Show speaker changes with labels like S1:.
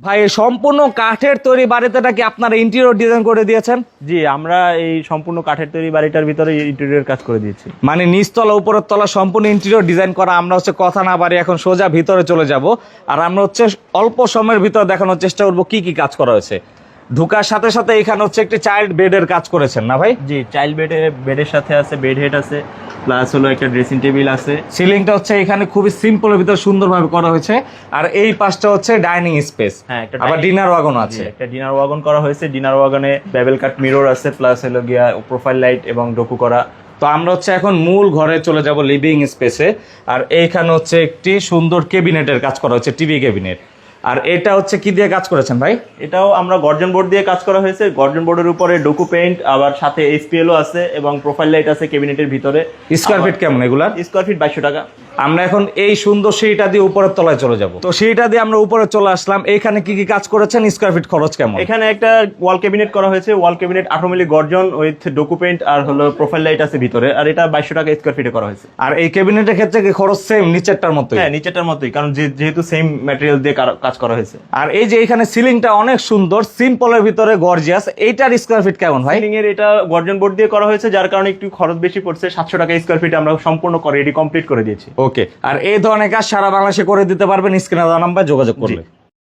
S1: ভাই সম্পূর্ণ কাঠের তৈরি বাড়িতে নাকি আপনারা ইন্টেরিয়র ডিজাইন করে দিয়েছেন?
S2: জি আমরা এই সম্পূর্ণ কাঠের তৈরি বাড়িটার ভিতরে ইন্টেরিয়র কাজ করে দিয়েছি।
S1: মানে নিচতলা উপরের তলা সম্পূর্ণ ইন্টেরিয়র ডিজাইন করা আমরা হচ্ছে কথা না বাড়ি এখন সোজা ভিতরে চলে যাব। আর আমরা হচ্ছে অল্প সময়ের ভিতরে দেখানোর চেষ্টা করব কি কি কাজ করা হয়েছে। ঢুকার সাথে সাথে এখানে হচ্ছে একটি চাইল্ড বেডের কাজ করেছেন না ভাই?
S2: জি চাইল্ড বেডের বেডের সাথে আছে বেড হেড আছে। প্লাস হলো একটা ড্রেসিং টেবিল আছে।
S1: সিলিংটা হচ্ছে এখানে খুবই সিম্পলের ভিতরে সুন্দরভাবে করা হয়েছে। আর এই পাশটা হচ্ছে ডাইনিং স্পেস
S2: হ্যাঁ, একটা
S1: আবার ডিনার ওয়াগন আছে।
S2: একটা ডিনার ওয়াগন করা হয়েছে। ডিনার ওয়াগনে বেবেল কাট মিরর আছে প্লাস হলো গিয়া প্রোফাইল লাইট এবং ডোকু করা।
S1: তো আমরা হচ্ছে এখন মূল ঘরে চলে যাব লিভিং স্পেসে আর এইখানে হচ্ছে একটি সুন্দর কেবিনেটের কাজ করা হচ্ছে টিভি কেবিনেট আর এটা হচ্ছে কি দিয়ে কাজ করেছেন ভাই?
S2: এটাও আমরা গর্জন বোর্ড দিয়ে কাজ করা হয়েছে। গর্জন বোর্ডের উপরে ডোকু পেন্ট আবার সাথে এসপিএলও আছে এবং প্রোফাইল লাইট আছে কেবিনেটের ভিতরে।
S1: স্কোয়ার ফিট কেমন এগুলা
S2: স্কোয়ার ফিট বাইশশো টাকা।
S1: আমরা এখন এই সুন্দর সিঁড়িটা দিয়ে উপরের তলায় চলে যাব। তো সিঁড়িটা দিয়ে আমরা উপরে চলে আসলাম। এখানে কি কি কাজ করেছেন? স্কোয়ার ফিট খরচ কেমন?
S2: এখানে একটা ওয়াল ক্যাবিনেট করা হয়েছে। ওয়াল ক্যাবিনেট আঠারো মিলি গর্জন উইথ ডকুমেন্ট আর হলো প্রোফাইল লাইট আছে ভিতরে। আর এটা বাইশশো টাকা স্কোয়ার ফিটে করা হয়েছে।
S1: আর এই ক্যাবিনেটের ক্ষেত্রে কি খরচ সেম নিচেরটার মতোই?
S2: হ্যাঁ নিচেরটার মতোই। কারণ যেহেতু সেম ম্যাটেরিয়াল দিয়ে কাজ করা হয়েছে।
S1: আর এই যে এখানে সিলিংটা অনেক সুন্দর সিম্পলের ভিতরে গর্জিয়াস এইটার স্কোয়ার ফিট কেমন ভাই?
S2: সাইনিং এর এটা গর্জন বোর্ড দিয়ে করা হয়েছে যার কারণে একটু খরচ বেশি পড়ছে। সাতশো টাকা স্কোয়ার ফিট আমরা সম্পূর্ণ করে এটি কমপ্লিট করে দিয়েছি।
S1: ওকে আর এই ধরনের কাজ সারা বাংলাদেশে করে দিতে পারবেন। স্ক্রিনে দেওয়া নাম্বার যোগাযোগ করলে।